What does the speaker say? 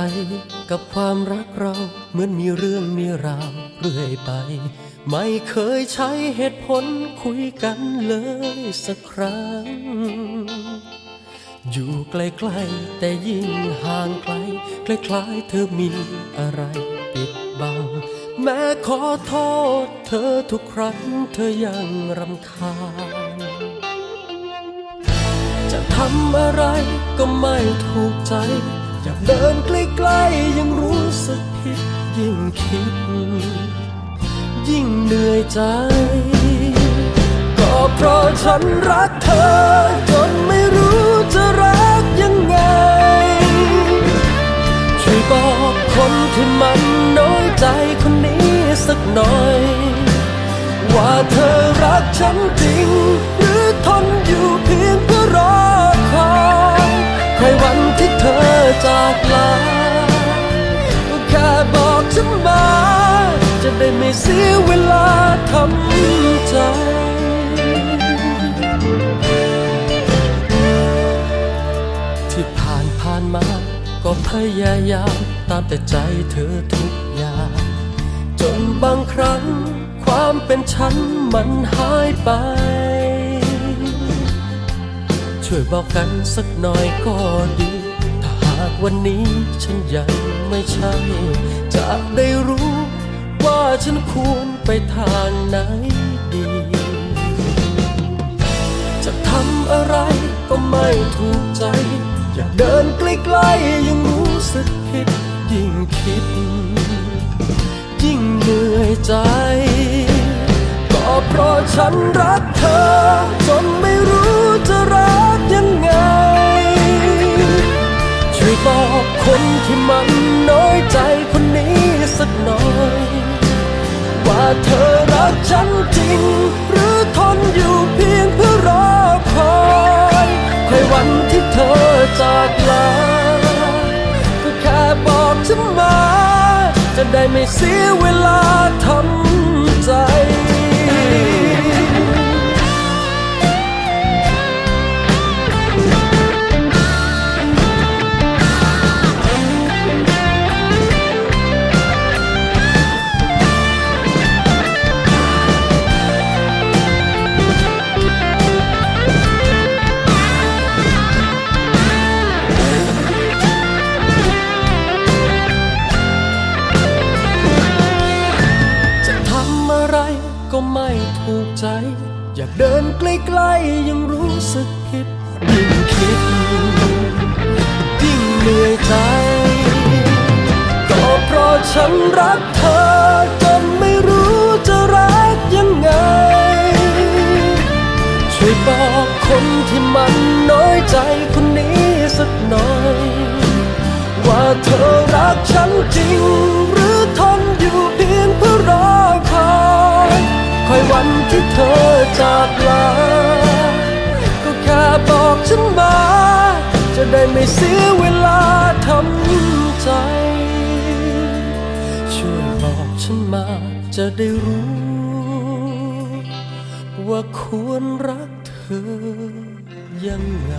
ไรกับความรักเราเหมือนมีเรื่องมีราวเรื่อยไป ไม่เคยใช้เหตุผลคุยกันเลยสักครั้ง อยู่ใกล้ๆแต่ยิ่งห่างไกลคล้ายๆเธอมีอะไรปิดบัง แม้ขอโทษเธอทุกครั้งเธอยังรำคาญจะทำอะไรก็ไม่ถูกใจ เดินใกล้ๆยังรู้สึกผิดยิ่งคิด ยิ่งเหนื่อยใจ ก็เพราะฉันรักเธอ จนไม่รู้จะรักยังไง ช่วยบอกคนที่มันน้อยใจคนนี้สักหน่อย ว่าเธอรักฉันจริงหรือทน ฉันมา จะได้ไม่เสียเวลาทำใจที่ผ่านผ่านมา ก็พยายามตามแต่ใจเธอทุกอย่าง จนบางครั้งความเป็นฉันมันหายไป ช่วยบอกกันสักหน่อยก็ดีาหากวันนี้ฉันยังไม่ใช่ จะได้รู้ว่าฉันควรไปทางไหนดี จะทำอะไรก็ไม่ถูกใจ อยากเดินใกล้ๆยังรู้สึกผิดยิ่งคิด ยิ่งเหนื่อยใจ ก็เพราะฉันรักเธอ จนไม่รู้จะรัก มันน้อยใจคนนี้สักหน่อย ว่าเธอรักฉันจริง หรือทนอยู่เพียงเพื่อรอคอยคอยวันที่เธอจากลาก็แค่บอกฉันมา จะได้ไม่เสียเวลาทำ อะไรก็ไม่ถูกใจ อยากเดินใกล้ๆยังรู้สึกผิดยิ่งคิดยิ่งเหนื่อยใจ ก็เพราะฉันรักเธอจนไม่รู้จะรักยังไง ช่วยบอกคนที่มันน้อยใจคนนี้สักหน่อย ว่าเธอรักฉันจริง คอยวันที่เธอจากลา ก็แค่บอกฉันมา จะได้ไม่เสียเวลาทำใจ ช่วยบอกฉันมาจะได้รู้ ว่าควรรักเธอยังไง